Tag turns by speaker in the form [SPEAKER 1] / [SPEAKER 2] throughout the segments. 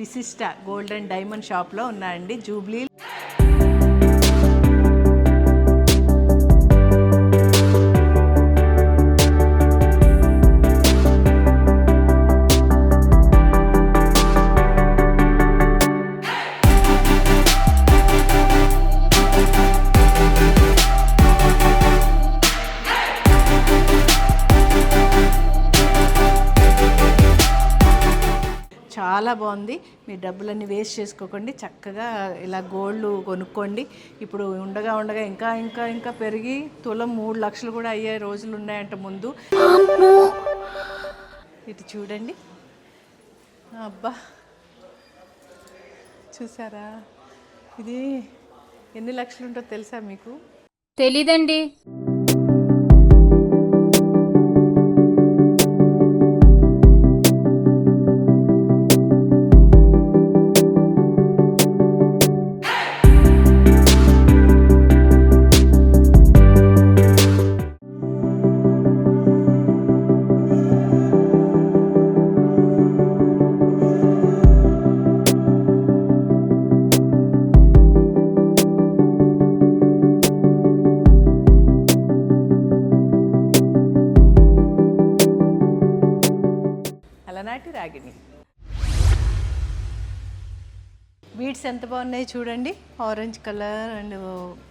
[SPEAKER 1] విశిష్ట gold and diamond షాప్లో ఉన్నాయండి జూబ్లీ చాలా బాగుంది. మీ డబ్బులన్నీ వేస్ట్ చేసుకోకండి. చక్కగా ఇలా గోల్డ్ కొనుక్కోండి. ఇప్పుడు ఉండగా ఉండగా ఇంకా ఇంకా ఇంకా పెరిగి తులం మూడు లక్షలు కూడా అయ్యే రోజులు ఉన్నాయంట ముందు. ఇటు చూడండి. అబ్బా! చూసారా? ఇది ఎన్ని లక్షలు ఉంటో తెలుసా మీకు?
[SPEAKER 2] తెలీదండి.
[SPEAKER 1] బీడ్స్ ఎంత బాగున్నాయి చూడండి. Orange colour and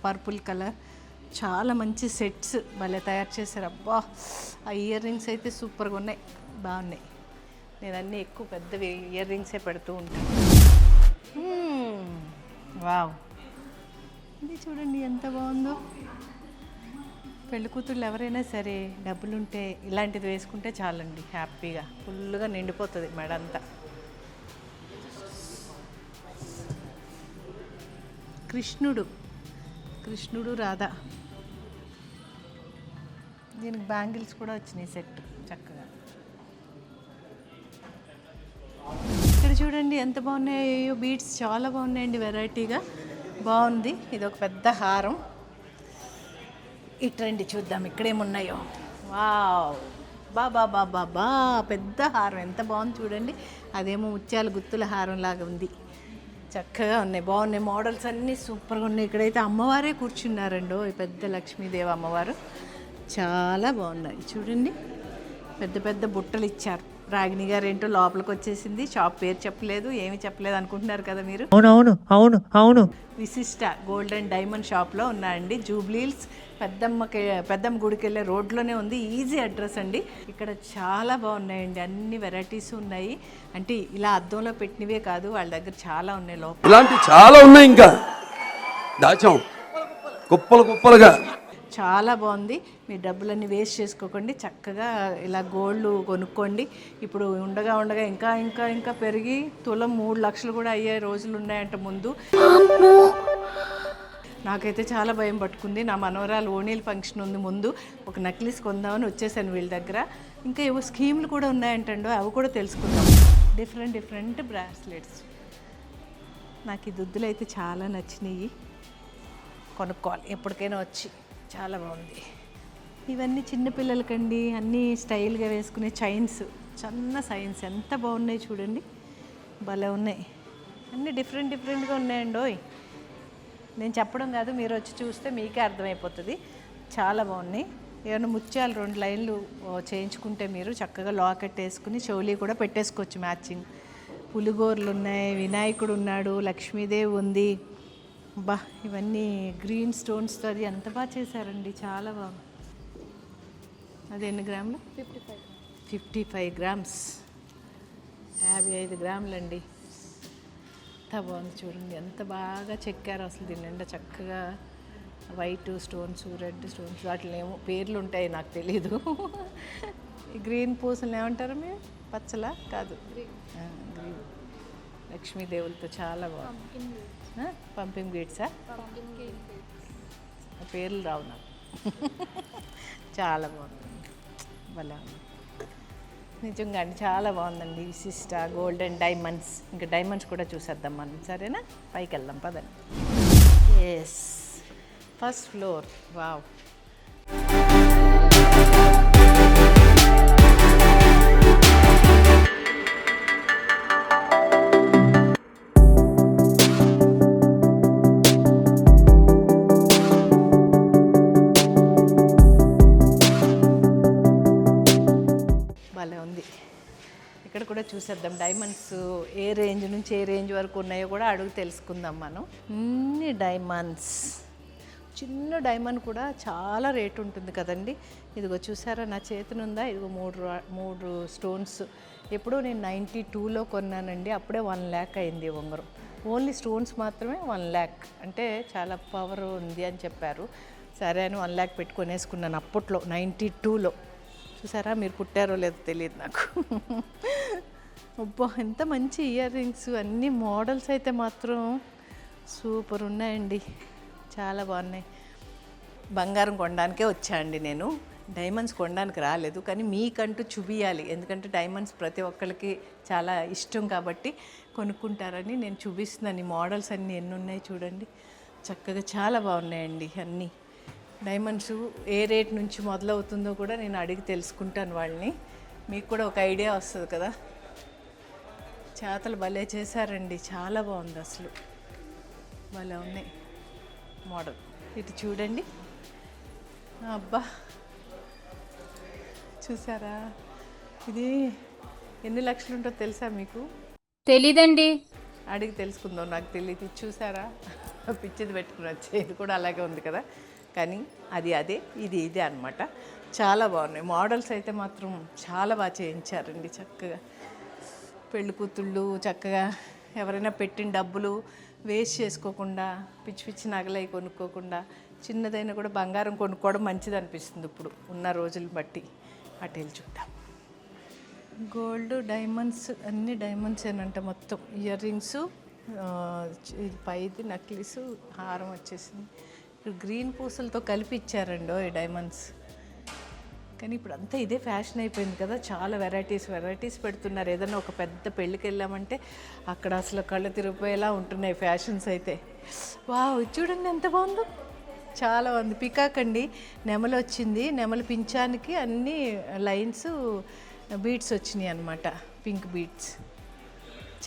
[SPEAKER 1] purple colour చాలా మంచి సెట్స్ భలే తయారు చేశారు. అబ్బా ఆ ఇయర్ రింగ్స్ అయితే సూపర్గా ఉన్నాయి. బాగున్నాయి. నేను అన్నీ ఎక్కువ పెద్దవి ఇయర్ రింగ్సే పెడుతూ ఉంటాను. Hmm. వావ్ ఇది చూడండి ఎంత బాగుందో. పెళ్ళి కూతుళ్ళు ఎవరైనా సరే డబ్బులుంటే ఇలాంటిది వేసుకుంటే చాలండి హ్యాపీగా. ఫుల్గా నిండిపోతుంది మెడంతా. కృష్ణుడు. కృష్ణుడు రాధా. దీనికి బ్యాంగిల్స్ కూడా వచ్చినాయి సెట్ చక్కగా. ఇక్కడ చూడండి ఎంత బాగున్నాయో బీడ్స్ చాలా బాగున్నాయండి వెరైటీగా. బాగుంది. ఇది ఒక పెద్ద హారం. ఇట్రండి చూద్దాం ఇక్కడేమున్నాయో. వావ్! బా బా బా బా బా! పెద్ద హారం. ఎంత బాగుంది చూడండి. అదేమో ముత్యాల గుత్తుల హారం లాగా ఉంది. చక్కగా ఉన్నాయి. బాగున్నాయి. మోడల్స్ అన్నీ సూపర్గా ఉన్నాయి. ఇక్కడైతే అమ్మవారే కూర్చున్నారండి ఈ పెద్ద లక్ష్మీదేవి అమ్మవారు. చాలా బాగున్నాయి. చూడండి. పెద్ద పెద్ద బుట్టలు ఇచ్చారు. రాగిణి గారు ఏంటో లోపలికి వచ్చేసింది. షాప్ పేరు చెప్పలేదు ఏమి చెప్పలేదు అనుకుంటున్నారు కదా మీరు?
[SPEAKER 3] అవునవును అవును అవును.
[SPEAKER 1] విశిష్ట గోల్డ్ అండ్ డైమండ్ షాప్లో ఉన్నాయండి. జూబ్లీల్స్ పెద్దమ్మకి పెద్దమ్మ గుడికి వెళ్ళే రోడ్లోనే ఉంది. ఈజీ అడ్రస్ అండి. ఇక్కడ చాలా బాగున్నాయండి. అన్ని వెరైటీస్ ఉన్నాయి. అంటే ఇలా అద్దంలో పెట్టినవే కాదు వాళ్ళ దగ్గర చాలా ఉన్నాయి లోపల.
[SPEAKER 4] ఇలాంటి చాలా ఉన్నాయి ఇంకా. దాచాం. కుప్పలు కుప్పలుగా.
[SPEAKER 1] చాలా బాగుంది. మీ డబ్బులన్నీ వేస్ట్ చేసుకోకండి. చక్కగా ఇలా గోల్డ్ కొనుక్కోండి. ఇప్పుడు ఉండగా ఉండగా ఇంకా ఇంకా ఇంకా పెరిగి తులం మూడు లక్షలు కూడా అయ్యే రోజులు ఉన్నాయంట ముందు. నాకైతే చాలా భయం పట్టుకుంది. నా మనవరాలు ఓణీల ఫంక్షన్ ఉంది ముందు. ఒక నక్లీస్ కొందామని వచ్చేసాను వీళ్ళ దగ్గర. ఇంకా ఏవో స్కీమ్లు కూడా ఉన్నాయంటండో అవి కూడా తెలుసుకుందాం. Different different bracelets. నాకు ఈ దుద్దులు అయితే చాలా నచ్చినాయి. కొనుక్కోవాలి. ఎప్పటికైనా వచ్చి. చాలా బాగుంది. ఇవన్నీ చిన్నపిల్లలకండి అన్నీ స్టైల్గా వేసుకునే చైన్స్ చిన్న సైన్స్. ఎంత బాగున్నాయి చూడండి. భలే ఉన్నాయి. అన్నీ డిఫరెంట్ డిఫరెంట్గా ఉన్నాయండి ఓయ్. నేను చెప్పడం కాదు మీరు వచ్చి చూస్తే మీకే అర్థమైపోతుంది. చాలా బాగున్నాయి. ఏమైనా ముత్యాలు రెండు లైన్లు చేయించుకుంటే మీరు చక్కగా లాకెట్ వేసుకుని చెవులి కూడా పెట్టేసుకోవచ్చు మ్యాచింగ్. పులిగోర్లు ఉన్నాయి వినాయకుడు ఉన్నాడు లక్ష్మీదేవి ఉంది. బా ఇవన్నీ గ్రీన్ స్టోన్స్తో అది ఎంత బాగా చేశారండి చాలా బాగా అది ఎన్ని గ్రాములు? Fifty five. Fifty five grams. యాభై ఐదు గ్రాములండి. ఎంత బాగుంది చూడండి ఎంత బాగా చెక్కారు అసలు దీని నిండా చక్కగా వైట్ స్టోన్స్ రెడ్ స్టోన్స్ వాటిలో ఏమో పేర్లు ఉంటాయి నాకు తెలీదు. ఈ గ్రీన్ పూసలు ఏమంటారు మీరు? పచ్చలా? కాదు. గ్రీన్. లక్ష్మీదేవులతో చాలా బాగుంది. పంపింగ్ గేట్సా ఆ? పేర్లు రావు నాకు. చాలా బాగుంది. భలే ఉంది. నిజంగా అండి చాలా బాగుందండి విశిష్ట గోల్డ్ అండ్ డైమండ్స్ ఇంకా డైమండ్స్ కూడా చూసేద్దాం మనం. సరేనా? పైకి వెళ్దాం పదండి. ఎస్ ఫస్ట్ ఫ్లోర్ వావ్ చూసేద్దాం. డైమండ్స్ ఏ రేంజ్ నుంచి ఏ రేంజ్ వరకు ఉన్నాయో కూడా అడుగు తెలుసుకుందాం మనం. అన్ని డైమండ్స్ చిన్న డైమండ్ కూడా చాలా రేట్ ఉంటుంది కదండి. ఇదిగో చూసారా నా చేతినుందా? ఇదిగో మూడు మూడు స్టోన్స్ ఎప్పుడో నేను నైంటీ టూలో కొన్నానండి. అప్పుడే వన్ ల్యాక్ అయింది ఉంగరం. ఓన్లీ స్టోన్స్ మాత్రమే వన్ ల్యాక్ అంటే చాలా పవర్ ఉంది అని చెప్పారు. సరే అని వన్ ల్యాక్ పెట్టుకొనేసుకున్నాను అప్పట్లో నైంటీ టూలో చూసారా మీరు పుట్టారో లేదో తెలియదు నాకు. అబ్బా ఎంత మంచి ఇయర్ రింగ్స్ అన్ని మోడల్స్ అయితే మాత్రం సూపర్ ఉన్నాయండి. చాలా బాగున్నాయి. బంగారం కొనడానికే వచ్చా అండి నేను. డైమండ్స్ కొనడానికి రాలేదు కానీ మీకంటూ చూపియాలి. ఎందుకంటే డైమండ్స్ ప్రతి ఒక్కరికి చాలా ఇష్టం కాబట్టి కొనుక్కుంటారని నేను చూపిస్తున్నాను. ఈ మోడల్స్ అన్నీ ఎన్ని ఉన్నాయి చూడండి. చక్కగా చాలా బాగున్నాయండి అన్నీ. డైమండ్స్ ఏ రేట్ నుంచి మొదలవుతుందో కూడా నేను అడిగి తెలుసుకుంటాను వాళ్ళని. మీకు కూడా ఒక ఐడియా వస్తుంది కదా. చేతలు భలే చేశారండి. చాలా బాగుంది అసలు. భలే ఉన్నాయి మోడల్. ఇటు చూడండి. అబ్బా! చూసారా? ఇది ఎన్ని లక్షలు ఉంటుందో తెలుసా మీకు?
[SPEAKER 2] తెలీదండి.
[SPEAKER 1] అడిగి తెలుసుకుందాం నాకు తెలియదు చూసారా? పిచ్చిది పెట్టుకుని వచ్చే ఇది కూడా అలాగే ఉంది కదా? కానీ అది అదే ఇది ఇదే అనమాట చాలా బాగున్నాయి. మోడల్స్ అయితే మాత్రం చాలా బాగా చేయించారండి చక్కగా. పెళ్ళి కూతుళ్ళు చక్కగా ఎవరైనా పెట్టిన డబ్బులు వేస్ట్ చేసుకోకుండా పిచ్చి పిచ్చి నగలై కొనుక్కోకుండా చిన్నదైనా కూడా బంగారం కొనుక్కోవడం మంచిది అనిపిస్తుంది ఇప్పుడు ఉన్న రోజులు బట్టి. అటు వెళ్ళి చూద్దాం. గోల్డ్ డైమండ్స్ అన్ని డైమండ్స్ ఏనంట మొత్తం. ఇయర్ రింగ్స్ పైది నక్లీస్ హారం వచ్చేసింది. ఇప్పుడు గ్రీన్ పూసలతో కలిపి ఇచ్చారండో ఈ డైమండ్స్. కానీ ఇప్పుడు అంతా ఇదే ఫ్యాషన్ అయిపోయింది కదా. చాలా వెరైటీస్ వెరైటీస్ పెడుతున్నారు. ఏదైనా ఒక పెద్ద పెళ్ళికి వెళ్ళామంటే అక్కడ అసలు కళ్ళు తిరిగిపోయేలా ఉంటున్నాయి ఫ్యాషన్స్ అయితే. వావ్ చూడండి ఎంత బాగుందో. చాలా బాగుంది. పికాక్ అండి. నెమలు వచ్చింది. నెమలి పించానికి అన్ని లైన్స్ బీట్స్ వచ్చినాయి అనమాట పింక్ బీట్స్.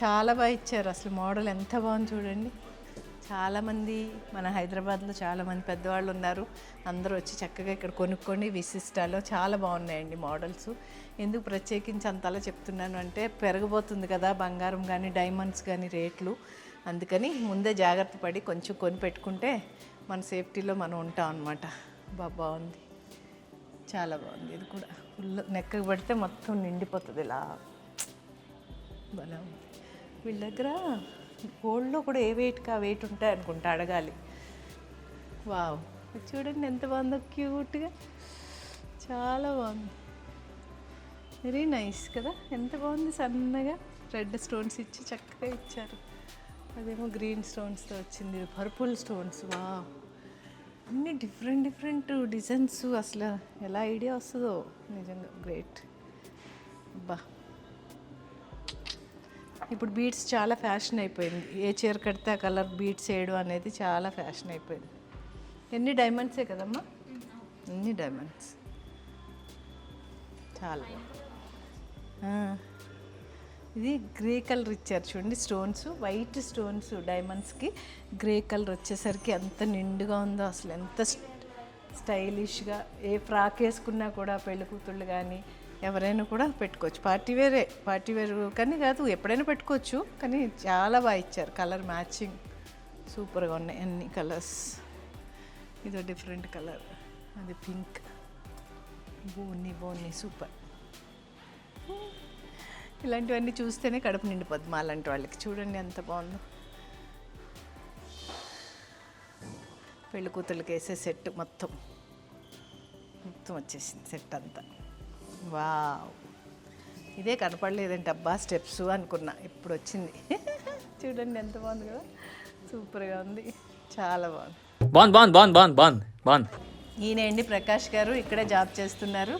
[SPEAKER 1] చాలా బాగా ఇచ్చారు. అసలు మోడల్ ఎంత బాగుంది చూడండి. చాలామంది మన హైదరాబాద్లో చాలామంది పెద్దవాళ్ళు ఉన్నారు. అందరూ వచ్చి చక్కగా ఇక్కడ కొనుక్కొని విశిష్టాలో చాలా బాగున్నాయండి మోడల్స్. ఎందుకు ప్రత్యేకించి అంతలా చెప్తున్నాను అంటే పెరగబోతుంది కదా బంగారం కానీ డైమండ్స్ కానీ రేట్లు. అందుకని ముందే జాగ్రత్త పడి కొంచెం కొని పెట్టుకుంటే మన సేఫ్టీలో మనం ఉంటాం అనమాట బా బాగుంది. చాలా బాగుంది ఇది కూడా. ఫుల్ నెక్కకు పడితే మొత్తం నిండిపోతుంది ఇలా. బలం. వీళ్ళ దగ్గర గోల్డ్లో కూడా ఏ వెయిట్కి ఆ వెయిట్ ఉంటాయి అనుకుంటా అడగాలి. వావ్. చూడండి ఎంత బాగుందో క్యూట్గా. చాలా బాగుంది. వెరీ నైస్ కదా? ఎంత బాగుంది సన్నగా. రెడ్ స్టోన్స్ ఇచ్చి చక్కగా ఇచ్చారు. అదేమో గ్రీన్ స్టోన్స్తో వచ్చింది. పర్పుల్ స్టోన్స్ వా అన్ని డిఫరెంట్ డిఫరెంట్ డిజైన్స్ అసలు ఎలా ఐడియా వస్తుందో. నిజంగా గ్రేట్ బా ఇప్పుడు బీట్స్ చాలా ఫ్యాషన్ అయిపోయింది. ఏ చీర కడితే ఆ కలర్ బీట్స్ వేయడం అనేది చాలా ఫ్యాషన్ అయిపోయింది. ఎన్ని డైమండ్సే కదమ్మా? ఎన్ని డైమండ్స్ చాలా. ఇది గ్రే కలర్ ఇచ్చారు చూడండి స్టోన్స్ వైట్ స్టోన్స్ డైమండ్స్కి గ్రే కలర్ వచ్చేసరికి ఎంత నిండుగా ఉందో అసలు ఎంత స్టైలిష్గా ఏ ఫ్రాక్ వేసుకున్నా కూడా పెళ్ళి కూతుళ్ళు కానీ ఎవరైనా కూడా పెట్టుకోవచ్చు. పార్టీ వేరే పార్టీ వేర్ కానీ కాదు ఎప్పుడైనా పెట్టుకోవచ్చు. కానీ చాలా బాగా ఇచ్చారు. కలర్ మ్యాచింగ్ సూపర్గా ఉన్నాయి అన్ని కలర్స్. ఇదో డిఫరెంట్ కలర్. అది పింక్. బోన్ని బోన్ని సూపర్. ఇలాంటివన్నీ చూస్తేనే కడుపు నిండిపోద్ది మా అలాంటి వాళ్ళకి. చూడండి ఎంత బాగుందో. పెళ్ళి కూతుళ్ళకి వేసే సెట్ మొత్తం. మొత్తం వచ్చేసింది సెట్ అంతా. వావ్. ఇదే కనపడలేదంటే అబ్బా స్టెప్స్ అనుకున్నా ఇప్పుడు వచ్చింది చూడండి ఎంత బాగుంది కదా. సూపర్గా ఉంది. చాలా బాగుంది.
[SPEAKER 3] బాగుంది బాగుంది బాగుంది బాగుంది బాగుంది బాగుంది
[SPEAKER 1] ఈయనండి ప్రకాష్ గారు ఇక్కడే జాబ్ చేస్తున్నారు.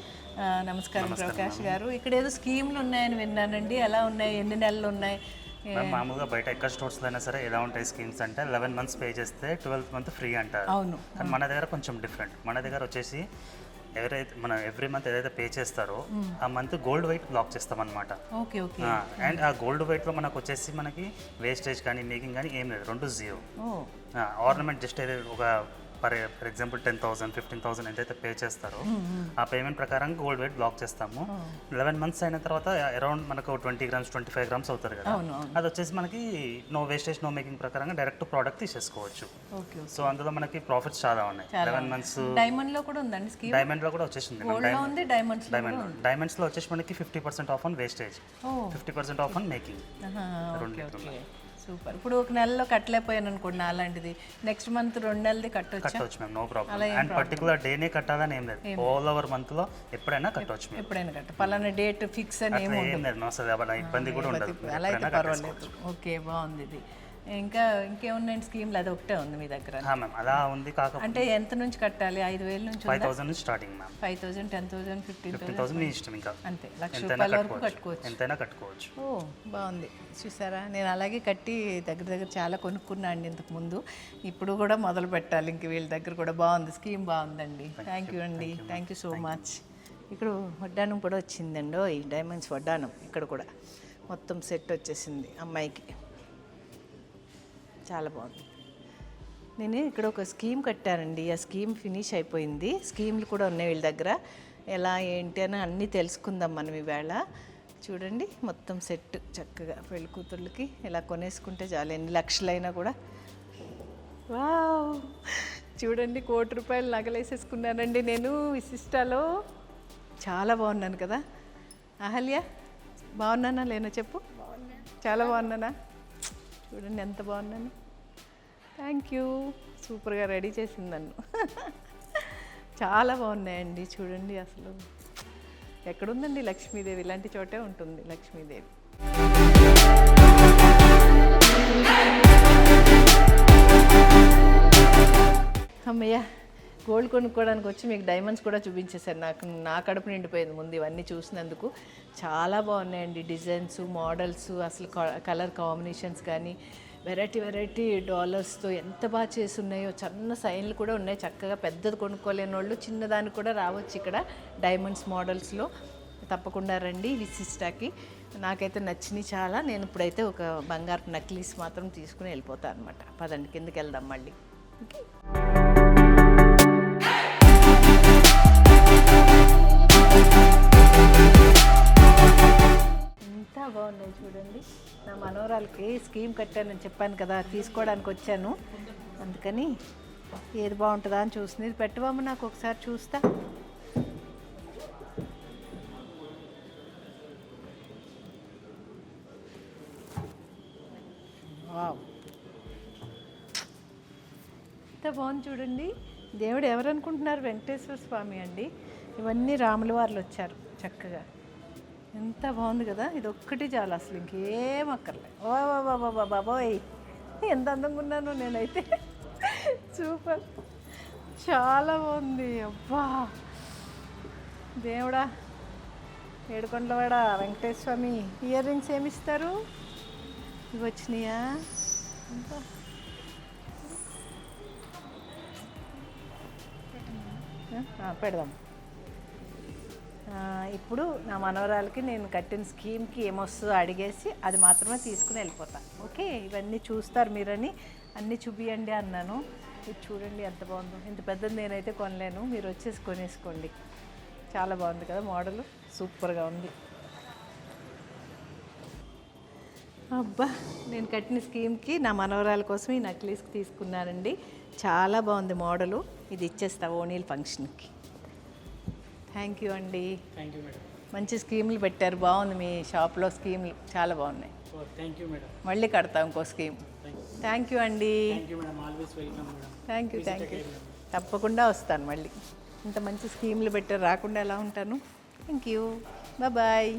[SPEAKER 1] నమస్కారం ప్రకాష్ గారు. ఇక్కడ ఏదో స్కీమ్లు ఉన్నాయని విన్నానండి. ఎలా ఉన్నాయి? ఎన్ని నెలలు ఉన్నాయి?
[SPEAKER 5] మామూలుగా బయట ఎక్కడ స్టోర్స్లో అయినా సరే ఎలా ఉంటాయి స్కీమ్స్ అంటే లెవెన్ మంత్స్ పే చేస్తే ట్వెల్త్ మంత్ ఫ్రీ అంటారు.
[SPEAKER 1] అవును.
[SPEAKER 5] కానీ మన దగ్గర కొంచెం డిఫరెంట్. మన దగ్గర వచ్చేసి ఎవరైతే మనం ఎవ్రీ మంత్ ఏదైతే పే చేస్తారో ఆ మంత్ గోల్డ్ వెయిట్ బ్లాక్ చేస్తాం అనమాట
[SPEAKER 1] ఓకే ఓకే
[SPEAKER 5] అండ్ ఆ గోల్డ్ వెయిట్లో మనకు వచ్చేసి మనకి వేస్టేజ్ కానీ మేకింగ్ కానీ ఏం లేదు. రెండు జీరో ఆర్నమెంట్ జస్ట్ ఏదో ఒక for for example ten thousand fifteen thousand ఎంతైతే పే చేస్తారో ఆ పేమెంట్ ప్రకారం గోల్డ్ వెయిట్ బ్లాక్ చేస్తాము. లెవెన్ మంత్స్ అయిన తర్వాత అరౌండ్ మనకు twenty grams twenty five grams అవుతారు కదా. అది వచ్చేసి మనకి నో వేస్టేజ్ నో మేకింగ్ ప్రకారంగా డైరెక్ట్ ప్రోడక్ట్ తీసేసుకోవచ్చు. సో అందులో మనకి ప్రాఫిట్స్ చాలా ఉన్నాయి. లెవెన్ మంత్స్
[SPEAKER 1] డైమండ్లో కూడా ఉందండి
[SPEAKER 5] డైమండ్లో కూడా వచ్చేసింది.
[SPEAKER 1] డైమండ్స్
[SPEAKER 5] డైమండ్ డైమండ్స్లో వచ్చేసి మనకి fifty percent off on wastage. Fifty percent off on making. రెండు
[SPEAKER 1] సూపర్. ఇప్పుడు ఒక నెలలో కట్టలేకపోయాను అనుకోండి అలాంటిది నెక్స్ట్ మంత్ రెండు నెలది కట్టొచ్చా?
[SPEAKER 5] కట్టవచ్చు మేము నో ప్రాబ్లం అండ్ పర్టికులర్ డేనే కట్టాలని ఏం లేదు. ఆల్ ఓవర్ మంత్లో ఎప్పుడైనా కట్టవచ్చు మేము
[SPEAKER 1] ఎప్పుడైనా కట్ట పలానా డేట్ ఫిక్స్ అని
[SPEAKER 5] ఏం లేదు. అసలు ఎవరి ఇబ్బంది కూడా ఉండదు.
[SPEAKER 1] అలా అయితే పర్వాలేదు. ఓకే బాగుంది ఇది. ఇంకా ఇంకేమున్నాయండి స్కీమ్లు? అది ఒకటే ఉంది మీ దగ్గర.
[SPEAKER 5] మ్యామ్ అలా ఉంది కాకపోతే
[SPEAKER 1] అంటే ఎంత నుంచి కట్టాలి? ఐదు వేల నుంచి
[SPEAKER 5] ఫైవ్ థౌసండ్ నుంచి starting ma'am.
[SPEAKER 1] Five thousand ten thousand fifteen
[SPEAKER 5] fifteen thousand. మీ ఇష్టం ఇంకా.
[SPEAKER 1] అంతే లక్ష రూపాయల వరకు
[SPEAKER 5] కట్టుకోవచ్చు. ఎంతైనా కట్టుకోవచ్చు.
[SPEAKER 1] ఓ బాగుంది. చూసారా? నేను అలాగే కట్టి దగ్గర దగ్గర చాలా కొనుక్కున్నా అండి ఇంతకు ముందు. ఇప్పుడు కూడా మొదలు పెట్టాలి ఇంక వీళ్ళ దగ్గర కూడా. బాగుంది. స్కీమ్ బాగుందండి. థ్యాంక్ యూ అండి. థ్యాంక్ యూ సో మచ్ ఇక్కడ వడ్డానం కూడా వచ్చిందండి. ఈ డైమండ్స్ వడ్డానం ఇక్కడ కూడా మొత్తం సెట్ వచ్చేసింది అమ్మాయికి. చాలా బాగుంది. నేను ఇక్కడ ఒక స్కీమ్ కట్టానండి. ఆ స్కీమ్ ఫినిష్ అయిపోయింది. స్కీమ్లు కూడా ఉన్నాయి వీళ్ళ దగ్గర. ఎలా ఏంటి అని అన్నీ తెలుసుకుందాం మనం ఈవేళ. చూడండి మొత్తం సెట్ చక్కగా. పెళ్ళి కూతుర్లకి ఇలా కొనేసుకుంటే చాలు. ఎన్ని లక్షలైనా కూడా. వావ్! చూడండి కోటి రూపాయలు నగలేసేసుకున్నానండి నేను విశిష్టాలో. చాలా బాగున్నాను కదా. అహల్య బాగున్నానా లేనా చెప్పు? చాలా బాగున్నానా? చూడండి ఎంత బాగున్నాను థ్యాంక్ యూ సూపర్గా రెడీ చేసింది నన్ను. చాలా బాగున్నాయండి చూడండి అసలు. ఎక్కడుందండి లక్ష్మీదేవి? ఇలాంటి చోటే ఉంటుంది లక్ష్మీదేవి. అమ్మయ్యా గోల్డ్ కొనుక్కోవడానికి వచ్చి మీకు డైమండ్స్ కూడా చూపించేశారు. నాకు నా కడుపు నిండిపోయింది ముందు ఇవన్నీ చూసినందుకు. చాలా బాగున్నాయండి డిజైన్స్ మోడల్స్ అసలు కలర్ కాంబినేషన్స్ కానీ వెరైటీ వెరైటీ డాలర్స్తో ఎంత బాగా చేసి ఉన్నాయో చిన్న సైన్లు కూడా ఉన్నాయి. చక్కగా పెద్దది కొనుక్కోలేని వాళ్ళు చిన్నదానికి కూడా రావచ్చు ఇక్కడ డైమండ్స్ మోడల్స్లో. తప్పకుండా రండి విశిష్టాకి నాకైతే నచ్చినాయి చాలా. నేను ఇప్పుడైతే ఒక బంగారు నక్లీస్ మాత్రం తీసుకుని వెళ్ళిపోతాను అనమాట పదండి కిందకి వెళ్దాం మళ్ళీ. ఓకే. ఎంత బాగున్నాయి చూడండి. నా మనోరాలకి స్కీమ్ కట్టానని చెప్పాను కదా తీసుకోవడానికి వచ్చాను. అందుకని ఏది బాగుంటుందా అని చూస్తుంది ఇది పెట్టవమ్మ నాకు ఒకసారి చూస్తా. ఎంత బాగుంది చూడండి. దేవుడు ఎవరు అనుకుంటున్నారు వెంకటేశ్వర స్వామి అండి. ఇవన్నీ రాముల వార్లు వచ్చారు చక్కగా. ఎంత బాగుంది కదా? ఇది ఒక్కటి చాలు అసలు ఇంకేం అక్కర్లే. ఓ బాబా బాబా బాబోయ్. ఎంత అందంగా ఉన్నానో నేనైతే. సూపర్. చాలా బాగుంది. అబ్బా. దేవుడా ఏడుకొండలవాడ వెంకటేశ్వర స్వామి ఇయర్ రింగ్స్ ఏమి ఇస్తారు ఇవి వచ్చినాయా? పెడదాం. ఇప్పుడు నా మనవరాలకి నేను కట్టిన స్కీమ్కి ఏమొస్తుందో అడిగేసి అది మాత్రమే తీసుకుని వెళ్ళిపోతా. ఓకే ఇవన్నీ చూస్తారు మీరని. అన్నీ చూపియండి అన్నాను. ఇది చూడండి ఎంత బాగుందో. ఇంత పెద్దది నేనైతే కొనలేను. మీరు వచ్చేసి కొనేసుకోండి. చాలా బాగుంది కదా మోడల్. సూపర్గా ఉంది. అబ్బా నేను కట్టిన స్కీమ్కి నా మనవరాల కోసం ఈ నక్లీస్ తీసుకున్నానండి. చాలా బాగుంది మోడలు. ఇది ఇచ్చేస్తా ఓనీల్ ఫంక్షన్కి. థ్యాంక్ యూ అండి
[SPEAKER 2] థ్యాంక్ యూ మేడం
[SPEAKER 1] మంచి స్కీములు పెట్టారు. బాగుంది మీ షాప్లో స్కీములు. చాలా బాగున్నాయి.
[SPEAKER 2] థ్యాంక్ యూ మేడం
[SPEAKER 1] మళ్ళీ కడతాం ఇంకో స్కీమ్. థ్యాంక్ యూ అండి
[SPEAKER 2] థ్యాంక్ యూ
[SPEAKER 1] థ్యాంక్ యూ తప్పకుండా వస్తాను మళ్ళీ. ఇంత మంచి స్కీములు పెట్టారు. రాకుండా ఎలా ఉంటాను? థ్యాంక్ యూ బాయ్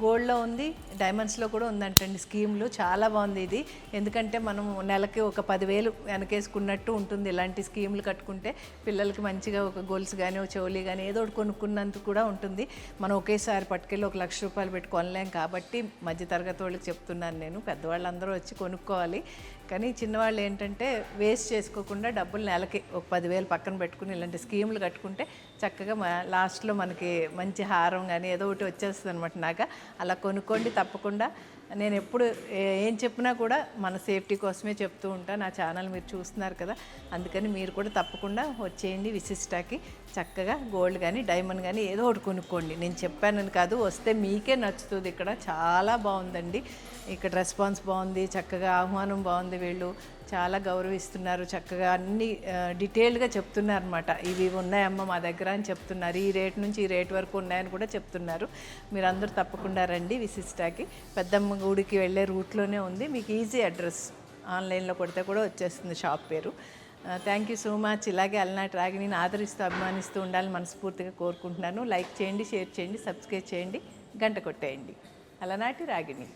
[SPEAKER 1] గోల్డ్లో ఉంది డైమండ్స్లో కూడా ఉందంటండి స్కీమ్లు. చాలా బాగుంది ఇది. ఎందుకంటే మనం నెలకి ఒక పదివేలు వెనకేసుకున్నట్టు ఉంటుంది ఇలాంటి స్కీమ్లు కట్టుకుంటే పిల్లలకి మంచిగా ఒక గోల్స్ కానీ ఒక చెవులి కానీ ఏదో ఒకటి కొనుక్కున్నందుకు కూడా ఉంటుంది. మనం ఒకేసారి పట్టుకెళ్ళి ఒక లక్ష రూపాయలు పెట్టి కొనలేం కాబట్టి మధ్యతరగతి వాళ్ళకి చెప్తున్నాను నేను. పెద్దవాళ్ళందరూ వచ్చి కొనుక్కోవాలి. కానీ చిన్నవాళ్ళు ఏంటంటే వేస్ట్ చేసుకోకుండా డబ్బులు నెలకి ఒక పదివేలు పక్కన పెట్టుకుని ఇలాంటి స్కీములు కట్టుకుంటే చక్కగా మా లాస్ట్లో మనకి మంచి హారం కానీ ఏదో ఒకటి వచ్చేస్తుంది అనమాట నాక. అలా కొనుక్కోండి తప్పకుండా. నేను ఎప్పుడు ఏం చెప్పినా కూడా మన సేఫ్టీ కోసమే చెప్తూ ఉంటాను నా ఛానల్ మీరు చూస్తున్నారు కదా. అందుకని మీరు కూడా తప్పకుండా వచ్చేయండి విశిష్టాకి. చక్కగా గోల్డ్ కానీ డైమండ్ కానీ ఏదో ఒకటి కొనుక్కోండి. నేను చెప్పానని కాదు వస్తే మీకే నచ్చుతుంది. ఇక్కడ చాలా బాగుందండి. ఇక్కడ రెస్పాన్స్ బాగుంది చక్కగా ఆహ్వానం బాగుంది వీళ్ళు. చాలా గౌరవిస్తున్నారు చక్కగా అన్ని డీటెయిల్డ్గా చెప్తున్నారు అనమాట ఇవి ఉన్నాయమ్మ మా దగ్గర అని చెప్తున్నారు. ఈ రేట్ నుంచి ఈ రేట్ వరకు ఉన్నాయని కూడా చెప్తున్నారు. మీరు అందరూ తప్పకుండా రండి విశిష్టాకి. పెద్దమ్మ గుడికి వెళ్ళే రూట్లోనే ఉంది. మీకు ఈజీ అడ్రస్ ఆన్లైన్లో కొడితే కూడా వచ్చేస్తుంది షాప్ పేరు. Thank you so much. ఇలాగే అలనాటి రాగిని ఆదరిస్తూ అభిమానిస్తూ ఉండాలని మనస్ఫూర్తిగా కోరుకుంటున్నాను. లైక్ చేయండి షేర్ చేయండి సబ్స్క్రైబ్ చేయండి గంట కొట్టేయండి. అలనాటి రాగిణి.